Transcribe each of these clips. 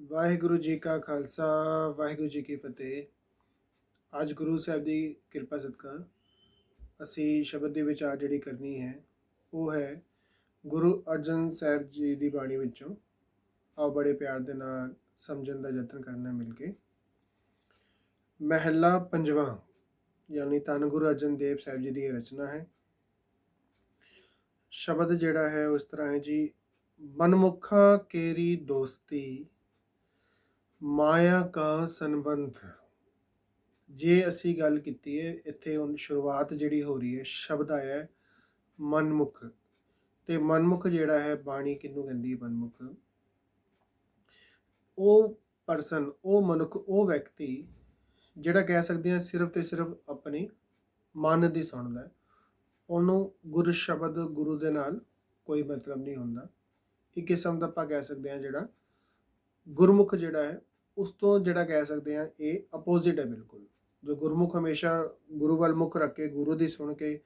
ਵਾਹਿਗੁਰੂ ਜੀ ਕਾ ਖਾਲਸਾ, ਵਾਹਿਗੁਰੂ ਜੀ ਕੀ ਫਤਿਹ। ਅੱਜ ਗੁਰੂ ਸਾਹਿਬ ਦੀ ਕਿਰਪਾ ਸਦਕਾ ਅਸੀਂ ਸ਼ਬਦ ਦੇ ਵਿਚਾਰ ਜਿਹੜੀ ਕਰਨੀ ਹੈ, ਉਹ ਹੈ ਗੁਰੂ ਅਰਜਨ ਸਾਹਿਬ ਜੀ ਦੀ ਬਾਣੀ ਵਿੱਚੋਂ ਆਓ ਬੜੇ ਪਿਆਰ ਦੇ ਨਾਲ ਸਮਝਣ ਦਾ ਯਤਨ ਕਰਨਾ ਮਿਲ ਕੇ। ਮਹਿਲਾ ਪੰਜਵਾਂ, ਯਾਨੀ ਧੰਨ ਗੁਰੂ ਅਰਜਨ ਦੇਵ ਸਾਹਿਬ ਜੀ ਦੀ ਇਹ ਰਚਨਾ ਹੈ। ਸ਼ਬਦ ਜਿਹੜਾ ਹੈ ਉਸ ਤਰ੍ਹਾਂ ਹੈ ਜੀ, ਮਨਮੁਖਾ ਕੇਰੀ ਦੋਸਤੀ ਮਾਇਆ ਕਾ ਸੰਬੰਧ। ਜੇ ਅਸੀਂ ਗੱਲ ਕੀਤੀ ਹੈ ਇੱਥੇ ਹੁਣ ਸ਼ੁਰੂਆਤ ਜਿਹੜੀ ਹੋ ਰਹੀ ਹੈ ਸ਼ਬਦ ਆਇਆ ਹੈ, ਮਨਮੁਖ। ਤੇ ਮਨਮੁਖ ਜਿਹੜਾ ਹੈ, ਬਾਣੀ ਕਿਹਨੂੰ ਕਹਿੰਦੀ ਹੈ ਮਨਮੁਖ? ਉਹ ਪਰਸਨ ਉਹ ਮਨੁੱਖ, ਉਹ ਵਿਅਕਤੀ ਜਿਹੜਾ ਕਹਿ ਸਕਦੇ ਹਾਂ ਸਿਰਫ ਤੇ ਸਿਰਫ ਆਪਣੇ ਮਨ ਦੀ ਸੁਣਦਾ ਹੈ। ਉਹਨੂੰ ਗੁਰ ਸ਼ਬਦ, ਗੁਰੂ ਦੇ ਨਾਲ ਕੋਈ ਮਤਲਬ ਨਹੀਂ ਹੁੰਦਾ। ਇੱਕ ਕਿਸਮ ਦਾ ਆਪਾਂ ਕਹਿ ਸਕਦੇ ਹਾਂ ਜਿਹੜਾ ਗੁਰਮੁਖ ਜਿਹੜਾ ਹੈ ਉਸ ਤੋਂ ਜਿਹੜਾ ਕਹਿ ਸਕਦੇ ਹਾਂ, ਇਹ ਅਪੋਜ਼ਿਟ ਹੈ ਬਿਲਕੁਲ। ਜੋ ਗੁਰਮੁਖ ਹਮੇਸ਼ਾ ਗੁਰੂ ਵੱਲ ਮੁਖ ਰੱਖ ਕੇ ਗੁਰੂ ਦੀ ਸੁਣ ਕੇ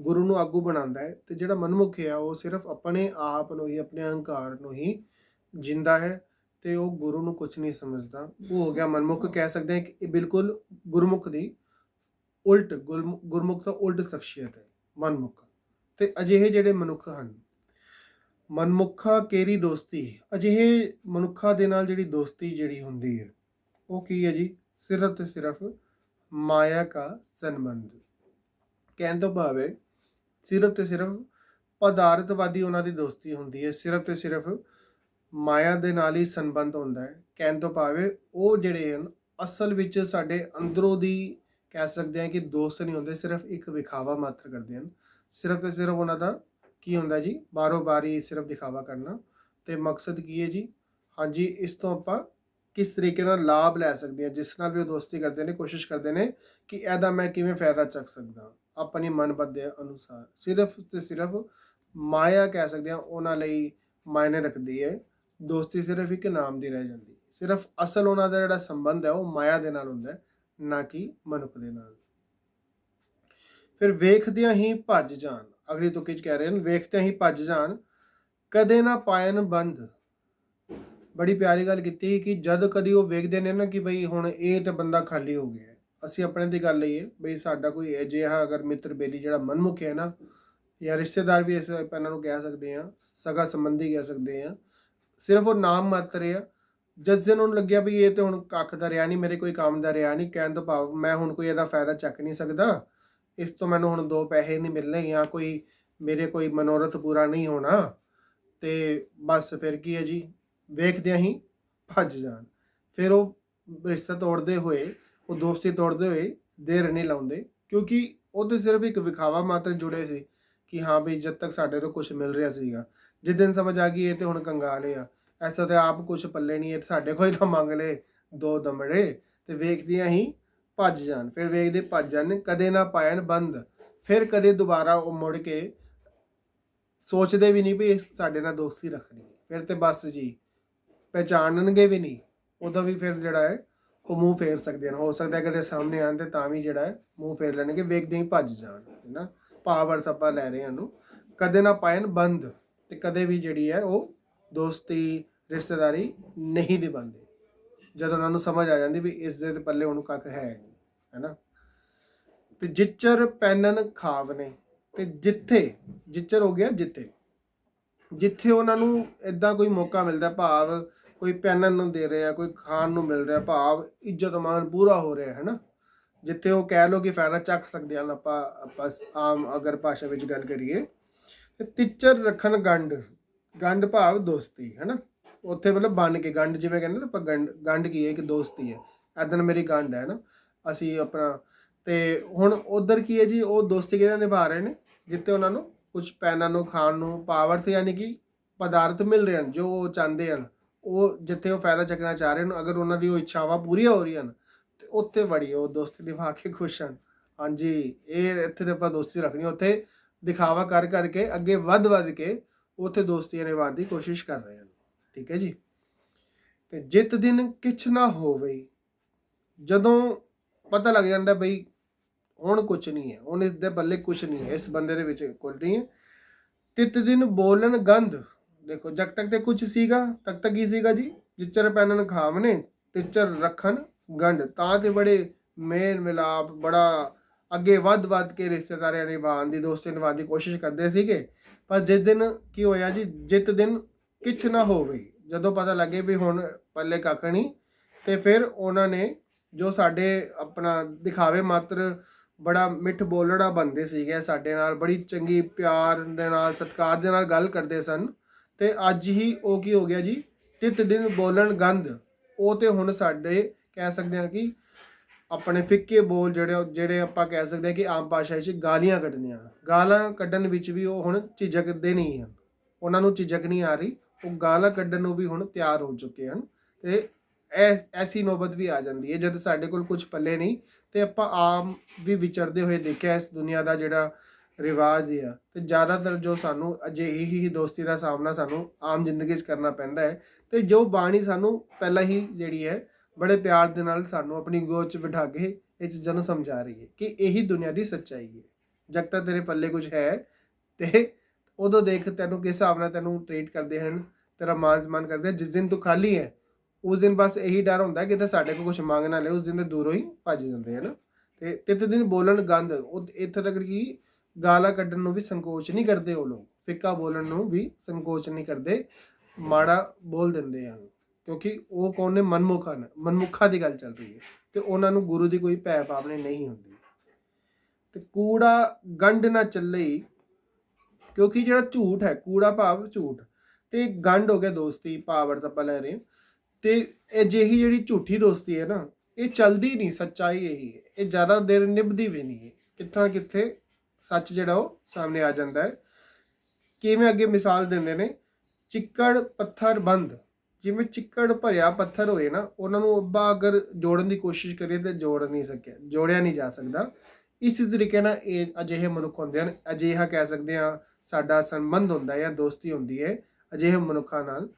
ਗੁਰੂ ਨੂੰ ਆਗੂ ਬਣਾਉਂਦਾ ਹੈ ਤੇ ਜਿਹੜਾ ਮਨਮੁਖ ਹੈ, ਉਹ ਸਿਰਫ ਆਪਣੇ ਆਪ ਨੂੰ ਹੀ, ਆਪਣੇ ਅਹੰਕਾਰ ਨੂੰ ਹੀ ਜਿੰਦਾ ਹੈ ਤੇ ਉਹ ਗੁਰੂ ਨੂੰ ਕੁਝ ਨਹੀਂ ਸਮਝਦਾ। ਉਹ ਹੋ ਗਿਆ ਮਨਮੁਖ ਕਹਿ ਸਕਦੇ ਹਾਂ ਕਿ ਇਹ ਬਿਲਕੁਲ ਗੁਰਮੁਖ ਦੀ ਉਲਟ, ਗੁਰਮੁ- ਗੁਰਮੁਖ ਦਾ ਉਲਟ ਸ਼ਖਸੀਅਤ ਹੈ, ਮਨਮੁਖ। ਤੇ ਅਜਿਹੇ ਜਿਹੜੇ ਮਨੁੱਖ ਹਨ ਮਨਮੁਖਾ ਕੇਰੀ ਦੋਸਤੀ, ਅਜਿਹੇ ਮਨੁੱਖਾਂ ਦੇ ਨਾਲ ਜਿਹੜੀ ਦੋਸਤੀ ਜਿਹੜੀ ਹੁੰਦੀ ਹੈ, ਉਹ ਕੀ ਹੈ ਜੀ? ਸਿਰਫ ਤੇ ਸਿਰਫ ਮਾਇਆ ਕਾ ਸੰਬੰਧ। ਕਹਿਣ ਤੋਂ ਭਾਵ ਹੈ, ਸਿਰਫ ਤੇ ਸਿਰਫ ਪਦਾਰਥਵਾਦੀ ਉਹਨਾਂ ਦੀ ਦੋਸਤੀ ਹੁੰਦੀ ਹੈ, ਸਿਰਫ ਤੇ ਸਿਰਫ ਮਾਇਆ ਦੇ ਨਾਲ ਹੀ ਸੰਬੰਧ ਹੁੰਦਾ ਹੈ। ਕਹਿਣ ਤੋਂ ਭਾਵੇਂ ਉਹ ਜਿਹੜੇ ਹਨ, ਅਸਲ ਵਿੱਚ ਸਾਡੇ ਅੰਦਰੋਂ ਦੀ ਕਹਿ ਸਕਦੇ ਹਾਂ ਕਿ ਦੋਸਤ ਨਹੀਂ ਹੁੰਦੇ, ਸਿਰਫ ਇੱਕ ਵਿਖਾਵਾ ਮਾਤਰ ਕਰਦੇ ਹਨ। ਸਿਰਫ ਤੇ ਸਿਰਫ ਉਹਨਾਂ ਦਾ ਕੀ ਹੁੰਦਾ ਜੀ? ਬਾਰੋ ਬਾਰੀ ਸਿਰਫ ਦਿਖਾਵਾ ਕਰਨਾ। ਤੇ ਮਕਸਦ ਕੀ ਹੈ ਜੀ? ਹਾਂਜੀ, ਇਸ ਤੋਂ ਆਪਾਂ ਕਿਸ ਤਰੀਕੇ ਨਾਲ ਲਾਭ ਲੈ ਸਕਦੇ ਹਾਂ, ਜਿਸ ਨਾਲ ਵੀ ਉਹ ਦੋਸਤੀ ਕਰਦੇ ਨੇ, ਕੋਸ਼ਿਸ਼ ਕਰਦੇ ਨੇ ਕਿ ਇਹਦਾ ਮੈਂ ਕਿਵੇਂ ਫਾਇਦਾ ਚੱਕ ਸਕਦਾ ਆਪਣੀ ਮਨਪਦ ਦੇ ਅਨੁਸਾਰ ਸਿਰਫ ਤੇ ਸਿਰਫ ਮਾਇਆ ਕਹਿ ਸਕਦੇ ਹਾਂ, ਉਹਨਾਂ ਲਈ ਮਾਇਨੇ ਰੱਖਦੀ ਹੈ। ਦੋਸਤੀ ਸਿਰਫ ਇੱਕ ਨਾਮ ਦੀ ਰਹਿ ਜਾਂਦੀ। ਸਿਰਫ ਅਸਲ ਉਹਨਾਂ ਦਾ ਜਿਹੜਾ ਸੰਬੰਧ ਹੈ, ਉਹ ਮਾਇਆ ਦੇ ਨਾਲ ਹੁੰਦਾ ਹੈ, ਨਾ ਕਿ ਮਨੁੱਖ ਦੇ ਨਾਲ। ਫਿਰ ਵੇਖਦਿਆਂ ਹੀ ਭੱਜ ਜਾਣ। ਅਗਲੀ ਤੁਕੀ ਚ ਕਹਿ ਰਹੇ ਨੇ ਵੇਖਦਿਆਂ ਹੀ ਭੱਜ ਜਾਣ, ਕਦੇ ਨਾ ਪਾਇਨ ਬੰਦ। ਬੜੀ ਪਿਆਰੀ ਗੱਲ ਕੀਤੀ ਕਿ ਜਦ ਕਦੀ ਉਹ ਵੇਖਦੇ ਨੇ ਨਾ ਕਿ ਬਈ ਹੁਣ ਇਹ ਤੇ ਬੰਦਾ ਖਾਲੀ ਹੋ ਗਿਆ ਅਸੀਂ ਆਪਣੇ ਦੀ ਗੱਲ ਲਈਏ, ਬਈ ਸਾਡਾ ਕੋਈ ਅਜਿਹਾ ਅਗਰ ਮਿੱਤਰ ਬੇਲੀ ਜਿਹੜਾ ਮਨਮੁਖ ਹੈ ਨਾ, ਜਾਂ ਰਿਸ਼ਤੇਦਾਰ ਵੀ ਇਸ ਆਪਾਂ ਇਹਨਾਂ ਨੂੰ ਕਹਿ ਸਕਦੇ ਆ ਸਗਾ ਸੰਬੰਧੀ ਕਹਿ ਸਕਦੇ ਆ ਸਿਰਫ ਉਹ ਨਾਮ ਮਾਤਰ ਆ। ਜਦ ਜੇ ਉਹਨੂੰ ਲੱਗਿਆ ਵੀ ਇਹ ਤੇ ਹੁਣ ਕੱਖ ਦਾ ਰਿਆ ਨਹੀਂ, ਮੇਰੇ ਕੋਈ ਕੰਮ ਦਾ ਰਿਆ ਨਹੀਂ, ਕਹਿਣ ਤੋਂ ਭਾਵ ਮੈਂ ਹੁਣ ਕੋਈ ਇਹਦਾ ਫਾਇਦਾ ਚੱਕ ਨਹੀਂ ਸਕਦਾ ਇਸ ਤੋਂ ਮੈਨੂੰ ਹੁਣ ਦੋ ਪੈਸੇ ਨਹੀਂ ਮਿਲਣੇ ਜਾਂ ਕੋਈ ਮੇਰੇ ਕੋਈ ਮਨੋਰਥ ਪੂਰਾ ਨਹੀਂ ਹੋਣਾ, ਤੇ ਬਸ ਫਿਰ ਕੀ ਹੈ ਜੀ, ਵੇਖਦਿਆਂ ਹੀ ਭੱਜ ਜਾਣ। ਫਿਰ ਉਹ ਰਿਸ਼ਤਾ ਤੋੜਦੇ ਹੋਏ, ਉਹ ਦੋਸਤੀ ਤੋੜਦੇ ਹੋਏ ਦੇਰ ਨਹੀਂ ਲਾਉਂਦੇ, ਕਿਉਂਕਿ ਉਹ ਤੇ ਸਿਰਫ ਇੱਕ ਵਿਖਾਵਾ ਮਾਤਰ ਜੁੜੇ ਸੀ ਕਿ ਹਾਂ ਵੀ ਜਦ ਤੱਕ ਸਾਡੇ ਤੋਂ ਕੁਝ ਮਿਲ ਰਿਹਾ ਸੀਗਾ। ਜਿਸ ਦਿਨ ਸਮਝ ਆ ਗਈ ਇਹ ਤੇ ਹੁਣ ਕੰਗਾਲ ਆ। ਐਸਾ ਤੇ ਆਪ ਕੁਝ ਪੱਲੇ ਨਹੀਂ, ਇਹ ਤੇ ਸਾਡੇ ਕੋਈ ਨਾ ਮੰਗ ਲੇ ਦੋ ਦਮੜੇ, ਤੇ ਵੇਖਦਿਆਂ ਹੀ ਭੱਜ ਜਾਣ, ਫਿਰ ਵੇਖਦੇ ਭੱਜ ਜਾਣ, ਕਦੇ ਨਾ ਪਾਇਣ ਬੰਦ। ਫਿਰ ਕਦੇ ਦੁਬਾਰਾ ਉਹ ਮੁੜ ਕੇ ਸੋਚਦੇ ਵੀ ਨਹੀਂ ਵੀ ਸਾਡੇ ਨਾਲ ਦੋਸਤੀ ਰੱਖਣੀ। ਫਿਰ ਤੇ ਬਸ ਜੀ, ਪਹਿਚਾਣਨਗੇ ਵੀ ਨਹੀਂ। ਉਦੋਂ ਵੀ ਫਿਰ ਜਿਹੜਾ ਹੈ, ਉਹ ਮੂੰਹ ਫੇਰ ਸਕਦੇ ਹਨ। ਹੋ ਸਕਦਾ ਕਦੇ ਸਾਹਮਣੇ ਆਉਣ ਤੇ ਤਾਂ ਵੀ ਜਿਹੜਾ ਹੈ, ਮੂੰਹ ਫੇਰ ਲੈਣਗੇ, ਵੇਖਦੇ ਹੀ ਭੱਜ ਜਾਣ ਹੈਨਾ ਪਾਵਰ ਆਪਾਂ ਲੈ ਰਹੇ ਹਾਂ ਨੂੰ ਕਦੇ ਨਾ ਪਾਇਨ ਬੰਦ, ਤੇ ਕਦੇ ਵੀ ਜਿਹੜੀ ਹੈ ਉਹ ਦੋਸਤੀ, ਰਿਸ਼ਤੇਦਾਰੀ ਨਹੀਂ ਨਿਭਾਉਂਦੇ। ਜਦ ਉਹਨਾਂ ਨੂੰ ਸਮਝ ਆ ਜਾਂਦੀ ਵੀ ਇਸ ਦੇ ਪੱਲੇ ਉਹਨੂੰ ਕੱਖ ਹੈ ਨਹੀਂ, ਹੈਨਾ? ਤੇ ਜਿੱਚਰ ਪੈਨਨ ਖਾਵਨੇ ਤੇ ਜਿੱਥੇ ਜਿੱਚਰ ਹੋ ਗਿਆ ਜਿੱਥੇ। ਜਿੱਥੇ ਉਹਨਾਂ ਨੂੰ ਇਦਾਂ ਕੋਈ ਮੌਕਾ ਮਿਲਦਾ ਭਾਵ ਕੋਈ ਪੈਨਨ ਨੂੰ ਦੇ ਰਿਹਾ ਕੋਈ ਖਾਣ ਨੂੰ ਮਿਲ ਰਿਹਾ ਭਾਵ ਇੱਜਤਮਾਨ ਪੂਰਾ ਹੋ ਰਿਹਾ ਹੈ ਨਾ ਜਿੱਥੇ ਉਹ ਕਹਿ ਲੋ ਕਿ ਫਾਇਦਾ ਚੱਕ ਸਕਦੇ ਹਨ ਆਪਾਂ ਆਪਾਂ ਆਮ ਅਗਰ ਭਾਸ਼ਾ ਵਿੱਚ ਗੱਲ ਕਰੀਏ। ਤੇ ਤਿੱਚਰ ਰੱਖਣ ਗੰਢ ਗੰਢ ਭਾਵ ਦੋਸਤੀ ਹੈ ਨਾ ਉੱਥੇ ਮਤਲਬ ਬਣ ਕੇ, ਗੰਢ ਜਿਵੇਂ ਕਹਿੰਦੇ ਨਾ ਆਪਾਂ ਗੰਢ ਗੰਢ ਕੀ ਹੈ, ਇੱਕ ਦੋਸਤੀ ਹੈ। ਐਦਨ ਮੇਰੀ ਗੰਢ ਹੈ ਨਾ, ਅਸੀਂ ਆਪਣਾ, ਤੇ ਹੁਣ ਉਧਰ ਕੀ ਹੈ ਜੀ, ਉਹ ਦੋਸਤੀ ਕਿਹਦੇ ਨਾਲ ਨਿਭਾ ਰਹੇ ਨੇ, ਜਿੱਥੇ ਉਹਨਾਂ ਨੂੰ ਕੁਝ ਪੈਨਾਂ ਨੂੰ, ਖਾਣ ਨੂੰ ਪਾਵਰਥ ਯਾਨੀ ਕਿ ਪਦਾਰਥ ਮਿਲ ਰਹੇ ਹਨ, ਜੋ ਉਹ ਚਾਹੁੰਦੇ ਹਨ। ਉਹ ਜਿੱਥੇ ਉਹ ਫਾਇਦਾ ਚੱਕਣਾ ਚਾਹ ਰਹੇ ਹਨ, ਅਗਰ ਉਹਨਾਂ ਦੀ ਉਹ ਇੱਛਾਵਾਂ ਪੂਰੀਆਂ ਹੋ ਰਹੀਆਂ ਹਨ, ਤੇ ਉੱਥੇ ਬੜੀ ਉਹ ਦੋਸਤੀ ਨਿਭਾ ਕੇ ਖੁਸ਼ ਹਨ। ਹਾਂਜੀ, ਇਹ ਇੱਥੇ ਤੇ ਆਪਾਂ ਦੋਸਤੀ ਰੱਖਣੀ ਉੱਥੇ ਦਿਖਾਵਾ ਕਰ ਕਰਕੇ ਅੱਗੇ ਵੱਧ ਵੱਧ ਕੇ ਉੱਥੇ ਦੋਸਤੀਆਂ ਨਿਭਾਉਣ ਦੀ ਕੋਸ਼ਿਸ਼ ਕਰ ਰਹੇ ਹਨ। ਠੀਕ ਹੈ ਜੀ? ਤੇ ਜਿਤ ਦਿਨ ਕਿਛ ਨਾ ਹੋਵੇ, ਜਦੋਂ ਪਤਾ ਲੱਗ ਜਾਂਦਾ ਬਈ ਹੁਣ ਕੁਝ ਨਹੀਂ ਹੈ, ਹੁਣ ਇਸ ਦੇ ਬੱਲੇ ਕੁਝ ਨਹੀਂ ਹੈ, ਇਸ ਬੰਦੇ ਦੇ ਵਿੱਚ ਕੁਝ ਨਹੀਂ ਹੈ। ਤਿਤ ਦਿਨ ਬੋਲਣ ਗੰਧ, ਦੇਖੋ ਜਦ ਤੱਕ ਤੇ ਕੁਝ ਸੀਗਾ, ਤਦ ਤੱਕ ਹੀ ਸੀਗਾ ਜੀ? ਜਿਚਰ ਪੈਨਨ ਖਾਵਨੇ ਤਿਚਰ ਰੱਖਣ ਗੰਢ, ਤਾਂ ਤੇ ਬੜੇ ਮੇਲ ਮਿਲਾਪ, ਬੜਾ ਅੱਗੇ ਵੱਧ ਵੱਧ ਕੇ ਰਿਸ਼ਤੇਦਾਰੀਆਂ ਨਿਭਾਉਣ ਦੀ, ਦੋਸਤੀ ਨਿਭਾਉਣ ਦੀ ਕੋਸ਼ਿਸ਼ ਕਰਦੇ ਸੀਗੇ। ਪਰ ਜਿਸ ਦਿਨ ਕੀ ਹੋਇਆ ਜੀ? ਜਿਤ ਦਿਨ ਕਿਛ ਨਾ ਹੋਵੇ। ਜਦੋਂ ਪਤਾ ਲੱਗੇ ਵੀ ਹੁਣ ਪੱਲੇ ਕੱਖ ਨਹੀਂ, ਤੇ ਫਿਰ ਉਹਨਾਂ ਨੇ ਜੋ ਸਾਡੇ ਆਪਣਾ ਦਿਖਾਵੇ ਮਾਤਰ ਬੜਾ ਮਿੱਠ ਬੋਲੜਾ ਬੰਦੇ ਸੀਗੇ ਸਾਡੇ ਨਾਲ, ਬੜੀ ਚੰਗੀ ਪਿਆਰ ਦੇ ਨਾਲ, ਸਤਿਕਾਰ ਦੇ ਨਾਲ ਗੱਲ ਕਰਦੇ ਸਨ। ਤੇ ਅੱਜ ਹੀ ਉਹ ਕੀ ਹੋ ਗਿਆ ਜੀ? ਤਿਤ ਦਿਨ ਬੋਲਣ ਗੰਧ। ਉਹ ਤੇ ਹੁਣ ਸਾਡੇ ਕਹਿ ਸਕਦੇ ਹਾਂ ਕਿ ਆਪਣੇ ਫਿੱਕੇ ਬੋਲ ਜਿਹੜੇ ਜਿਹੜੇ ਆਪਾਂ ਕਹਿ ਸਕਦੇ ਹਾਂ ਕਿ ਆਮ ਭਾਸ਼ਾ ਵਿੱਚ ਗਾਲੀਆਂ ਕੱਢਣੀਆਂ। ਗਾਲਾਂ ਕੱਢਣ ਵਿੱਚ ਵੀ ਉਹ ਹੁਣ ਝਿਜਕਦੇ ਨਹੀਂ ਹਨ ਉਹਨਾਂ ਨੂੰ ਝਿਜਕ ਨਹੀਂ ਆ ਰਹੀ। ਉਹ ਗਾਲਾਂ ਕੱਢਣ ਨੂੰ ਵੀ ਹੁਣ ਤਿਆਰ ਹੋ ਚੁੱਕੇ ਹਨ ਤੇ ਐ, ਐਸੀ ਨੌਬਤ ਵੀ ਆ ਜਾਂਦੀ ਹੈ, ਜਦ ਸਾਡੇ ਕੋਲ ਕੁਝ ਪੱਲੇ ਨਹੀਂ ਤੇ ਆਪਾਂ ਆਮ ਵੀ ਵਿਚਰਦੇ ਹੋਏ ਦੇਖਿਆ ਇਸ ਦੁਨੀਆ ਦਾ ਜਿਹੜਾ ਰਿਵਾਜ ਆ, ਤੇ ਜ਼ਿਆਦਾਤਰ ਜੋ ਸਾਨੂੰ ਅਜਿਹੀ ਹੀ ਦੋਸਤੀ ਦਾ ਸਾਹਮਣਾ ਸਾਨੂੰ ਆਮ ਜ਼ਿੰਦਗੀ 'ਚ ਕਰਨਾ ਪੈਂਦਾ ਹੈ ਤੇ ਜੋ ਬਾਣੀ ਸਾਨੂੰ ਪਹਿਲਾਂ ਹੀ ਜਿਹੜੀ ਹੈ, ਬੜੇ ਪਿਆਰ ਦੇ ਨਾਲ ਸਾਨੂੰ ਆਪਣੀ ਗੋਦ 'ਚ ਬਿਠਾ ਕੇ ਇਹ ਚੀਜ਼ਾਂ ਨੂੰ ਸਮਝਾ ਰਹੀ ਹੈ ਕਿ ਇਹੀ ਦੁਨੀਆ ਦੀ ਸੱਚਾਈ ਹੈ। ਜਦ ਤੱਕ ਤੇਰੇ ਪੱਲੇ ਕੁਝ ਹੈ ਤੇ ਉਦੋਂ ਦੇਖ ਤੈਨੂੰ ਕਿਸ ਹਿਸਾਬ ਨਾਲ ਤੈਨੂੰ ਟ੍ਰੀਟ ਕਰਦੇ ਹਨ, ਤੇਰਾ ਮਾਨ ਸਨਮਾਨ ਕਰਦੇ ਹਨ, ਜਿਸ ਦਿਨ ਤੂੰ ਖਾਲੀ ਹੈ, ਉਸ ਦਿਨ ਬਸ ਇਹੀ ਡਰ ਹੁੰਦਾ ਕਿ ਤੇ ਸਾਡੇ ਕੋਲ ਕੁਝ ਮੰਗ ਨਾ ਲੈ ਉਸ ਦਿਨ ਦੇ ਦੂਰੋਂ ਹੀ ਭੱਜ ਜਾਂਦੇ ਹਨ। ਤੇ ਤਿੱਤ ਦਿਨ ਬੋਲਣ ਗੰਦ ਉਹ ਇੱਥੇ ਤੱਕ ਕਿ ਗਾਲਾਂ ਕੱਢਣ ਨੂੰ ਵੀ ਸੰਕੋਚ ਨਹੀਂ ਕਰਦੇ ਉਹ ਲੋਕ, ਫਿੱਕਾ ਬੋਲਣ ਨੂੰ ਵੀ ਸੰਕੋਚ ਨਹੀਂ ਕਰਦੇ, ਮਾੜਾ ਬੋਲ ਦਿੰਦੇ ਹਨ, ਕਿਉਂਕਿ ਉਹ ਕੌਣ ਨੇ? ਮਨਮੁਖਾਂ ਨੇ, ਮਨਮੁਖਾਂ ਦੀ ਗੱਲ ਚੱਲ ਰਹੀ ਹੈ, ਤੇ ਉਹਨਾਂ ਨੂੰ ਗੁਰੂ ਦੀ ਕੋਈ ਭੈ ਭਾਵਨਾ ਨਹੀਂ ਹੁੰਦੀ। ਤੇ ਕੂੜਾ ਗੰਢ ਨਾ ਚੱਲੇ ਕਿਉਂਕਿ ਜਿਹੜਾ ਝੂਠ ਹੈ, ਕੂੜਾ ਭਾਵ ਝੂਠ। ਤੇ ਗੰਢ ਹੋ ਗਿਆ ਦੋਸਤੀ, ਪਾਵਰ ਅਰਥ ਆਪਾਂ ਲੈ ਰਹੇ। ਹਾਂ ਤੇ ਇਹ ਜਿਹੀ ਜਿਹੜੀ ਝੂਠੀ ਦੋਸਤੀ ਹੈ ਨਾ, ਇਹ ਚੱਲਦੀ ਨਹੀਂ, ਸੱਚਾਈ ਇਹੀ ਹੈ। ਇਹ ਜ਼ਿਆਦਾ ਦੇਰ ਨਿਭਦੀ ਵੀ ਨਹੀਂ ਹੈ। ਕਿੱਥਾਂ ਨਾ ਕਿੱਥੇ ਸੱਚ ਜਿਹੜਾ ਉਹ ਸਾਹਮਣੇ ਆ ਜਾਂਦਾ ਹੈ। ਕਿਵੇਂ ਅੱਗੇ ਮਿਸਾਲ ਦਿੰਦੇ ਨੇ? ਚਿੱਕੜ ਪੱਥਰ ਬੰਦ। ਜਿਵੇਂ ਚਿੱਕੜ ਭਰਿਆ ਪੱਥਰ ਹੋਏ ਨਾ, ਉਹਨਾਂ ਨੂੰ ਅੱਬਾ ਅਗਰ ਜੋੜਨ ਦੀ ਕੋਸ਼ਿਸ਼ ਕਰੀਏ ਤੇ ਜੋੜ ਨਹੀਂ ਸਕਿਆ, ਜੋੜਿਆ ਨਹੀਂ ਜਾ ਸਕਦਾ। ਇਸ ਤਰੀਕੇ ਨਾਲ ਇਹ ਅਜਿਹੇ ਮਨੁੱਖ ਹੁੰਦੇ ਹਨ। ਅਜਿਹਾ ਕਹਿ ਸਕਦੇ ਹਾਂ ਸਾਡਾ ਸੰਬੰਧ ਹੁੰਦਾ ਹੈ ਜਾਂ ਦੋਸਤੀ ਹੁੰਦੀ ਹੈ ਅਜਿਹੇ ਮਨੁੱਖਾਂ ਨਾਲ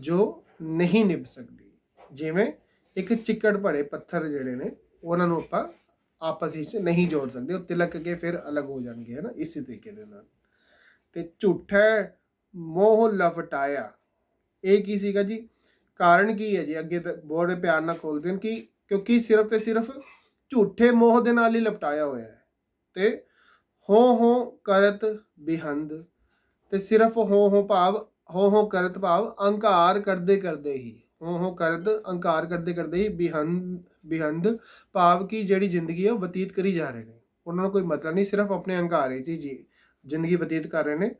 ਜੋ ਨਹੀਂ ਨਿਭ ਸਕਦੀ। ਜਿਵੇਂ ਇੱਕ ਚਿੱਕੜ ਭਰੇ ਪੱਥਰ ਜਿਹੜੇ ਨੇ, ਉਹਨਾਂ ਨੂੰ ਆਪਾਂ ਆਪਸ ਵਿੱਚ ਨਹੀਂ ਜੋੜ ਸਕਦੇ, ਉਹ ਤਿਲਕ ਕੇ ਫਿਰ ਅਲੱਗ ਹੋ ਜਾਣਗੇ, ਹੈ ਨਾ? ਇਸੇ ਤਰੀਕੇ ਦੇ ਨਾਲ। ਤੇ ਝੂਠਾ ਮੋਹ ਲਫਟਾਇਆ ਇਹ ਕੀ ਸੀਗਾ ਜੀ? ਕਾਰਨ ਕੀ ਹੈ ਜੀ? ਅੱਗੇ ਤੱਕ ਬੋੜੇ ਪਿਆਰ ਨਾਲ ਖੋਲਦੇ ਹਨ ਕਿ ਕਿਉਂਕਿ ਸਿਰਫ ਤੇ ਸਿਰਫ ਝੂਠੇ ਮੋਹ ਦੇ ਨਾਲ ਹੀ ਲਪਟਾਇਆ ਹੋਇਆ ਹੈ। ਤੇ ਹੋ ਹੋ ਕਰਤ ਬਿਹੰਦ, ਤੇ ਸਿਰਫ ਹੋ ਹੋ ਭਾਵ ਹੋ ਹੋ ਕਰਤ ਭਾਵ ਅਹੰਕਾਰ ਕਰਦੇ ਕਰਦੇ ਹੀ। ਹੋ ਹੋ ਕਰਤ ਅਹੰਕਾਰ ਕਰਦੇ ਕਰਦੇ ਹੀ ਬਿਹੰਦ ਬਿਹੰਦ ਭਾਵ ਕੀ ਜਿਹੜੀ ਜ਼ਿੰਦਗੀ ਹੈ ਉਹ ਬਤੀਤ ਕਰੀ ਜਾ ਰਹੇ ਨੇ। ਉਹਨਾਂ ਨੂੰ ਕੋਈ ਮਤਲਬ ਨਹੀਂ, ਸਿਰਫ ਆਪਣੇ ਅਹੰਕਾਰ ਵਿੱਚ ਜੀ, ਜ਼ਿੰਦਗੀ ਬਤੀਤ ਕਰ ਰਹੇ ਨੇ।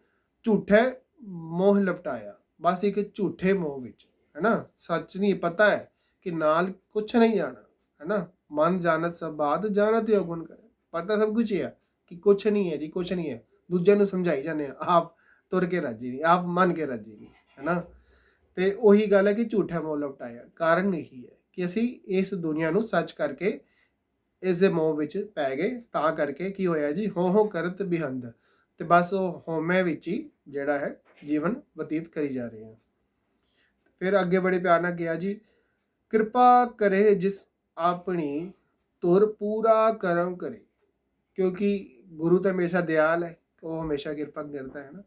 ਝੂਠੇ ਮੋਹ ਲਪਟਾਇਆ, ਬਸ ਇੱਕ ਝੂਠੇ ਮੋਹ ਵਿੱਚ ਹੈ ਨਾ ਸੱਚ ਨਹੀਂ, ਪਤਾ ਹੈ ਕਿ ਨਾਲ ਕੁਝ ਨਹੀਂ ਜਾਣਾ ਹੈ ਨਾ ਮਨ ਜਾਣਤ ਸਭ ਬਾਤ, ਜਾਣਤ ਯੋਗੁਨ ਕਰ। ਪਤਾ ਸਭ ਕੁਝ ਹੈ ਕਿ ਕੁਛ ਨਹੀਂ ਹੈ ਜੀ, ਕੁਛ ਨਹੀਂ ਹੈ। ਦੂਜਿਆਂ ਨੂੰ ਸਮਝਾਈ ਜਾਂਦੇ ਆ ਆਪ ਤੁਰ ਕੇ ਰਾਜੀ ਨਹੀਂ, ਆਪ ਮੰਨ ਕੇ ਰਾਜੀ ਨਹੀਂ ਹੈ ਤੇ ਉਹੀ ਗੱਲ ਹੈ ਕਿ ਝੂਠਾ ਮੋਹ ਲਪਟਾਇਆ ਕਾਰਨ ਇਹੀ ਹੈ ਕਿ ਅਸੀਂ ਇਸ ਦੁਨੀਆ ਨੂੰ ਸੱਚ ਕਰਕੇ ਇਸ ਦੇ ਮੋਹ ਵਿੱਚ ਪੈ ਗਏ, ਤਾਂ ਕਰਕੇ ਕੀ ਹੋਇਆ ਜੀ? ਹੋ ਹੋ ਕਰਤ ਬਿਹੰਦ, ਤੇ ਬਸ ਉਹ ਹੋਮੇ ਵਿੱਚ ਹੀ ਜਿਹੜਾ ਹੈ ਜੀਵਨ ਬਤੀਤ ਕਰੀ ਜਾ ਰਹੇ ਹਾਂ। ਫਿਰ ਅੱਗੇ ਬੜੇ ਪਿਆਰ ਨਾਲ ਕਿਹਾ ਜੀ, ਕਿਰਪਾ ਕਰੇ ਜਿਸ ਆਪਣੀ ਤੁਰ ਪੂਰਾ ਕਰਮ ਕਰੇ, ਕਿਉਂਕਿ ਗੁਰੂ ਤਾਂ ਹਮੇਸ਼ਾ ਦਿਆਲ ਹੈ, ਉਹ ਹਮੇਸ਼ਾ ਕਿਰਪਾ ਕਰਦਾ ਹੈ ਨਾ।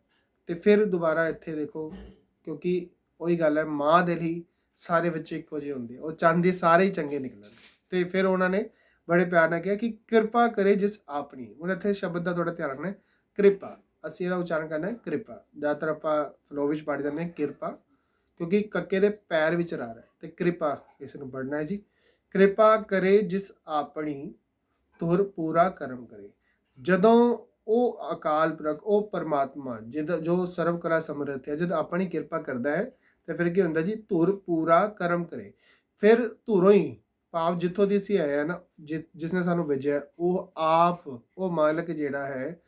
ਤੇ ਫਿਰ ਦੁਬਾਰਾ ਇੱਥੇ ਦੇਖੋ, ਕਿਉਂਕਿ ਉਹੀ ਗੱਲ ਹੈ, ਮਾਂ ਦੇ ਲਈ ਸਾਰੇ ਬੱਚੇ ਇੱਕੋ ਜਿਹੇ ਹੁੰਦੇ ਉਹ ਚਾਹੁੰਦੇ ਸਾਰੇ ਹੀ ਚੰਗੇ ਨਿਕਲਣ। ਤੇ ਫਿਰ ਉਹਨਾਂ ਨੇ ਬੜੇ ਪਿਆਰ ਨਾਲ ਕਿਹਾ ਕਿ ਕਿਰਪਾ ਕਰੇ ਜਿਸ ਆਪਣੀ ਹੁਣ ਇੱਥੇ ਸ਼ਬਦ ਦਾ ਥੋੜਾ ਧਿਆਨ ਰੱਖਣਾ ਕਿਰਪਾ। ਅਸੀਂ ਇਹਦਾ ਉਚਾਰਨ ਕਰਨਾ ਹੈ, ਕਿਰਪਾ। ਜ਼ਿਆਦਾਤਰ ਆਪਾਂ ਫਲੋ ਵਿੱਚ ਪੜ੍ਹ ਜਾਂਦੇ ਹਾਂ, ਕਿਰਪਾ। ਕਿਉਂਕਿ ਕੱਕੇ ਦੇ ਪੈਰ ਵਿੱਚ ਰਾ ਹੈ, ਤੇ ਕਿਰਪਾ ਇਸ ਨੂੰ ਪੜ੍ਹਨਾ ਹੈ ਜੀ। ਕਿਰਪਾ ਕਰੇ ਜਿਸ ਆਪਣੀ ਤੁਰ ਪੂਰਾ ਕਰਮ ਕਰੇ। ਜਦੋਂ ਉਹ ਅਕਾਲ ਪੁਰਖ, ਉਹ ਪਰਮਾਤਮਾ, ਜਿਹਦਾ ਜੋ ਸਰਵ ਕਲਾ ਸਮਰੱਥ ਹੈ, ਜਦ ਆਪਣੀ ਕਿਰਪਾ ਕਰਦਾ ਹੈ, ਤੇ ਫਿਰ ਕੀ ਹੁੰਦਾ ਜੀ? ਧੁਰ ਪੂਰਾ ਕਰਮ ਕਰੇ। ਫਿਰ ਧੁਰੋਂ ਹੀ ਭਾਵ ਜਿੱਥੋਂ ਦੀ ਅਸੀਂ ਆਏ ਆ ਨਾ, ਜਿ- ਜਿਸ ਨੇ ਸਾਨੂੰ ਭੇਜਿਆ ਉਹ ਆਪ, ਉਹ ਮਾਲਕ ਜਿਹੜਾ ਹੈ,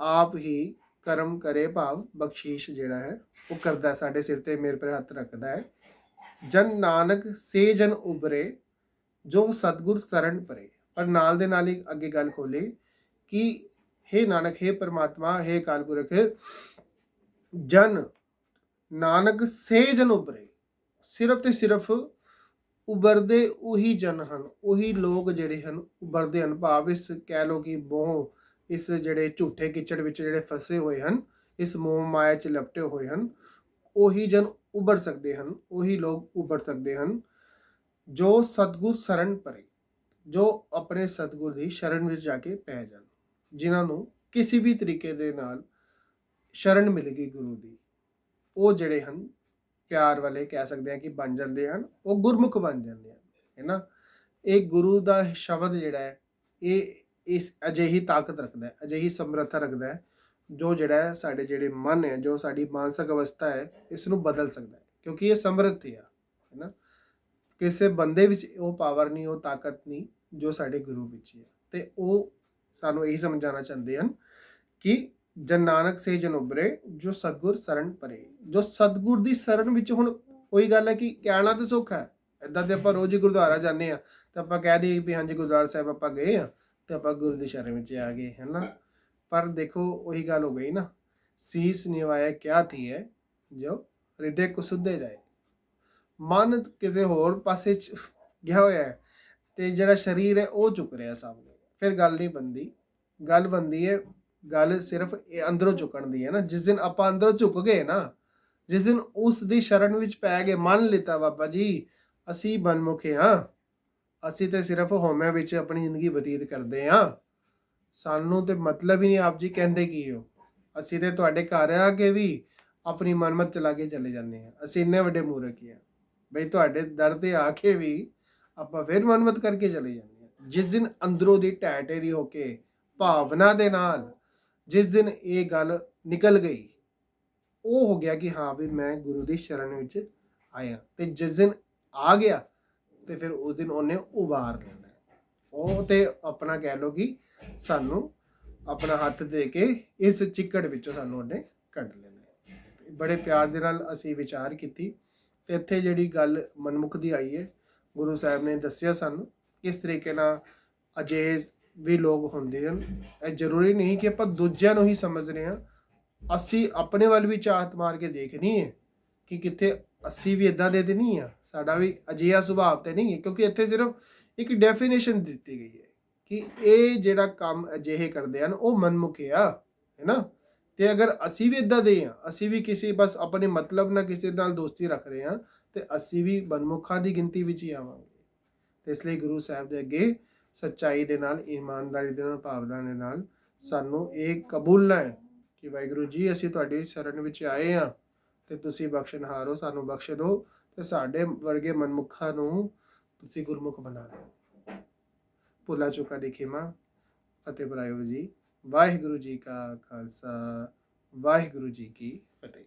ਆਪ ਹੀ ਕਰਮ ਕਰੇ ਭਾਵ ਬਖਸ਼ੀਸ਼ ਜਿਹੜਾ ਹੈ, ਉਹ ਕਰਦਾ ਸਾਡੇ ਸਿਰ ਤੇ ਮੇਰੇ ਪਰ ਹੱਥ ਰੱਖਦਾ ਹੈ। ਜਨ ਨਾਨਕ ਸੇ ਜਨ ਉਬਰੇ ਜੋ ਸਤਗੁਰ ਸਰਣ ਪਰੇ। ਪਰ ਨਾਲ ਦੇ ਨਾਲ ਹੀ ਅੱਗੇ ਗੱਲ ਖੋਲੀ ਕਿ हे ਨਾਨਕ हे ਪਰਮਾਤਮਾ हे ਅਕਾਲ ਪੁਰਖ ਜਨ ਨਾਨਕ ਸੇ ਜਨ ਉਬਰੇ ਸਿਰਫ ਤੇ ਸਿਰਫ ਉਬਰਦੇ ਉਹੀ ਜਨ ਹਨ ਉਹੀ ਲੋਕ ਜਿਹੜੇ ਹਨ ਉਬਰਦੇ ਹਨ ਭਾਵ ਇਸ ਕਹਿ ਲੋ ਕਿ ਮੋਹ ਇਸ ਜਿਹੜੇ ਝੂਠੇ ਕਿਚੜ ਵਿੱਚ ਜਿਹੜੇ ਫਸੇ ਹੋਏ ਹਨ ਇਸ ਮੋਹ ਮਾਇਆ 'ਚ ਲਪਟੇ ਹੋਏ ਹਨ ਉਹੀ ਜਨ ਉੱਭਰ ਸਕਦੇ ਹਨ ਉਹੀ ਲੋਕ ਉੱਭਰ ਸਕਦੇ ਹਨ ਜੋ ਸਤਗੁਰ ਸ਼ਰਨ ਪਰੇ ਜੋ ਆਪਣੇ ਸਤਗੁਰ ਦੀ ਸ਼ਰਨ ਵਿੱਚ ਜਾ ਕੇ ਪੈ ਜਾਣ ਜਿਨ੍ਹਾਂ ਨੂੰ ਕਿਸੇ ਵੀ ਤਰੀਕੇ ਦੇ ਨਾਲ ਸ਼ਰਨ ਮਿਲੇਗੀ ਗੁਰੂ ਦੀ। ਉਹ ਜਿਹੜੇ ਹਨ, ਪਿਆਰ ਵਾਲੇ ਕਹਿ ਸਕਦੇ ਹਾਂ ਕਿ ਬਣ ਜਾਂਦੇ ਹਨ, ਉਹ ਗੁਰਮੁਖ ਬਣ ਜਾਂਦੇ ਹਨ ਹੈ ਨਾ ਇਹ ਗੁਰੂ ਦਾ ਸ਼ਬਦ ਜਿਹੜਾ ਹੈ, ਇਹ ਇਸ ਅਜਿਹੀ ਤਾਕਤ ਰੱਖਦਾ ਹੈ, ਅਜਿਹੀ ਸਮਰੱਥਾ ਰੱਖਦਾ ਹੈ, ਜੋ ਜਿਹੜਾ ਹੈ ਸਾਡੇ ਜਿਹੜੇ ਮਨ ਹੈ, ਜੋ ਸਾਡੀ ਮਾਨਸਿਕ ਅਵਸਥਾ ਹੈ, ਇਸ ਨੂੰ ਬਦਲ ਸਕਦਾ ਹੈ, ਕਿਉਂਕਿ ਇਹ ਸਮਰੱਥ ਹੈ ਹੈ ਨਾ ਕਿਸੇ ਬੰਦੇ ਵਿੱਚ ਉਹ ਪਾਵਰ ਨਹੀਂ, ਉਹ ਤਾਕਤ ਨਹੀਂ, ਜੋ ਸਾਡੇ ਗੁਰੂ ਵਿੱਚ ਹੈ। ਤੇ ਉਹ ਸਾਨੂੰ ਇਹੀ ਸਮਝਾਉਣਾ ਚਾਹੁੰਦੇ ਹਨ ਕਿ ਜਨ ਨਾਨਕ ਸੇ ਜਨ ਉਬਰੇ ਜੋ ਸਤਗੁਰ ਸ਼ਰਨ ਪਰੇ। ਜੋ ਸਤਗੁਰ ਦੀ ਸ਼ਰਨ ਵਿੱਚ ਹੁਣ ਉਹੀ ਗੱਲ ਹੈ ਕਿ ਕਹਿਣਾ ਤਾਂ ਸੁੱਖ ਹੈ। ਇਦਾਂ ਤੇ ਆਪਾਂ ਰੋਜ਼ ਹੀ ਗੁਰਦੁਆਰਾ ਜਾਂਦੇ ਆ ਤਾਂ ਆਪਾਂ ਕਹਿ ਦਈਏ ਵੀ ਹਾਂਜੀ ਗੁਰਦੁਆਰਾ ਸਾਹਿਬ ਆਪਾਂ ਗਏ ਆ ਤੇ ਆਪਾਂ ਗੁਰੂ ਦੀ ਸ਼ਰਨ ਵਿੱਚ ਆ ਗਏ, ਹੈ ਨਾ? ਪਰ ਦੇਖੋ, ਉਹੀ ਗੱਲ ਹੋ ਗਈ ਨਾ, ਸੀਸ ਨਿਵਾਇਆ ਕਿਆ ਥੀ ਹੈ ਜੋ ਹਿਰਦੇ ਕੋ ਸੁਧੇ ਜਾਏ। ਮਨ ਕਿਸੇ ਹੋਰ ਪਾਸੇ ਚ ਗਿਆ ਹੋਇਆ ਹੈ, ਤੇ ਜਿਹੜਾ ਸਰੀਰ ਹੈ ਉਹ ਚੁੱਕ ਰਿਹਾ ਸਭ ਫਿਰ ਗੱਲ ਨਹੀਂ ਬੰਦੀ ਗੱਲ ਬੰਦੀ ਹੈ ਗੱਲ ਸਿਰਫ ਇਹ ਅੰਦਰੋਂ ਝੁਕਣ ਦੀ ਹੈ ਨਾ। ਜਿਸ ਦਿਨ ਆਪਾਂ ਅੰਦਰੋਂ ਝੁਕ ਗਏ ਨਾ, ਜਿਸ ਦਿਨ ਉਸ ਦੀ ਸ਼ਰਨ ਵਿੱਚ ਪੈ ਗਏ, ਮੰਨ ਲਿੱਤਾ ਬਾਬਾ ਜੀ, ਅਸੀਂ ਬਨਮੁਖੇ ਹਾਂ। ਅਸੀਂ ਤੇ ਸਿਰਫ ਹੋਮਿਆਂ ਵਿੱਚ ਆਪਣੀ ਜ਼ਿੰਦਗੀ ਬਤੀਤ ਕਰਦੇ ਹਾਂ। ਸਾਨੂੰ ਤੇ ਮਤਲਬ ਹੀ ਨਹੀਂ ਆਪ ਜੀ ਕਹਿੰਦੇ ਕੀ ਹੋ। ਅਸੀਂ ਤੇ ਤੁਹਾਡੇ ਘਰ ਆ ਕੇ ਵੀ ਆਪਣੀ ਮਨਮਤ ਚਲਾ ਕੇ ਚਲੇ ਜਾਂਦੇ ਹਾਂ। ਅਸੀਂ ਇੰਨੇ ਵੱਡੇ ਮੂਰਖ ਹੀ। ਹਾਂ ਬਈ ਤੁਹਾਡੇ ਦਰ ਤੇ ਆ ਕੇ ਵੀ ਆਪਾਂ ਫਿਰ ਮਨਮਤ ਕਰਕੇ ਚਲੇ ਜਾਂਦੇ ਜਿਸ ਦਿਨ ਅੰਦਰੋਂ ਦੀ ਢਹਿ ਢੇਰੀ ਹੋ ਕੇ ਭਾਵਨਾ ਦੇ ਨਾਲ ਜਿਸ ਦਿਨ ਇਹ ਗੱਲ ਨਿਕਲ ਗਈ, ਉਹ ਹੋ ਗਿਆ ਕਿ ਹਾਂ ਵੀ ਮੈਂ ਗੁਰੂ ਦੀ ਸ਼ਰਨ ਵਿੱਚ ਆਇਆ। ਤੇ ਜਿਸ ਦਿਨ ਆ ਗਿਆ, ਤੇ ਫਿਰ ਉਸ ਦਿਨ ਉਹਨੇ ਉਬਾਰ ਲੈਣਾ। ਉਹ ਤੇ ਆਪਣਾ ਕਹਿ ਲੋ ਕਿ ਸਾਨੂੰ ਆਪਣਾ ਹੱਥ ਦੇ ਕੇ ਇਸ ਚਿੱਕੜ ਵਿੱਚੋਂ ਸਾਨੂੰ ਉਹਨੇ ਕੱਢ ਲੈਣਾ। ਬੜੇ ਪਿਆਰ ਦੇ ਨਾਲ ਅਸੀਂ ਵਿਚਾਰ ਕੀਤੀ। ਤੇ ਇੱਥੇ ਜਿਹੜੀ ਗੱਲ ਮਨਮੁਖ ਦੀ ਆਈ ਹੈ, ਗੁਰੂ ਸਾਹਿਬ ਨੇ ਦੱਸਿਆ ਸਾਨੂੰ ਕਿਸ ਤਰੀਕੇ ਨਾਲ ਅਜੇ ਵੀ ਲੋਕ ਹੁੰਦੇ ਹਨ। ਇਹ ਜ਼ਰੂਰੀ ਨਹੀਂ ਕਿ ਆਪਾਂ ਦੂਜਿਆਂ ਨੂੰ ਹੀ ਸਮਝ ਰਹੇ ਹਾਂ। ਅਸੀਂ ਆਪਣੇ ਵੱਲ ਵੀ ਝਾਤ ਮਾਰ ਕੇ ਦੇਖਣੀ ਹੈ ਕਿ ਕਿੱਥੇ ਅਸੀਂ ਵੀ ਇਦਾਂ ਦੇ ਤੇ ਨਹੀਂ ਆ ਸਾਡਾ ਵੀ ਅਜਿਹਾ ਸੁਭਾਅ ਤੇ ਨਹੀਂ ਹੈ ਕਿਉਂਕਿ ਇੱਥੇ ਸਿਰਫ ਇੱਕ ਡੈਫੀਨੇਸ਼ਨ ਦਿੱਤੀ ਗਈ ਹੈ ਕਿ ਇਹ ਜਿਹੜਾ ਕੰਮ ਅਜਿਹੇ ਕਰਦੇ ਹਨ, ਉਹ ਮਨਮੁਖੀ ਆ, ਹੈ ਨਾ? ਤੇ ਅਗਰ ਅਸੀਂ ਵੀ ਇਦਾਂ ਦੇ ਆ ਅਸੀਂ ਵੀ ਕਿਸੇ ਬਸ ਆਪਣੇ ਮਤਲਬ ਨਾਲ ਕਿਸੇ ਨਾਲ ਦੋਸਤੀ ਰੱਖ ਰਹੇ ਹਾਂ, ਤੇ ਅਸੀਂ ਵੀ ਮਨਮੁਖਾਂ ਦੀ ਗਿਣਤੀ ਵਿੱਚ ਹੀ ਆਵਾਂਗੇ। ਤੇ ਇਸ ਲਈ ਗੁਰੂ ਸਾਹਿਬ ਦੇ ਅੱਗੇ ਸੱਚਾਈ ਦੇ ਨਾਲ, ਇਮਾਨਦਾਰੀ ਦੇ ਨਾਲ, ਭਾਵਨਾ ਦੇ ਨਾਲ ਸਾਨੂੰ ਇਹ ਕਬੂਲਣਾ ਹੈ ਕਿ ਵਾਹਿਗੁਰੂ ਜੀ, ਅਸੀਂ ਤੁਹਾਡੀ ਸ਼ਰਨ ਵਿੱਚ ਆਏ ਹਾਂ ਤੇ ਤੁਸੀਂ ਬਖਸ਼ਣਹਾਰੋ ਸਾਨੂੰ ਬਖਸ਼ ਦਿਓ ਤੇ ਸਾਡੇ ਵਰਗੇ ਮਨਮੁਖਾਂ ਨੂੰ ਤੁਸੀਂ ਗੁਰਮੁਖ ਬਣਾ ਦਿਓ। ਭੁੱਲਾ ਚੁੱਕਾ ਦੀ ਖਿਮਾ ਫਤਿਹ ਬੁਲਾਇਓ ਜੀ, ਵਾਹਿਗੁਰੂ ਜੀ ਕਾ ਖਾਲਸਾ, ਵਾਹਿਗੁਰੂ ਜੀ ਕੀ ਫਤਿਹ।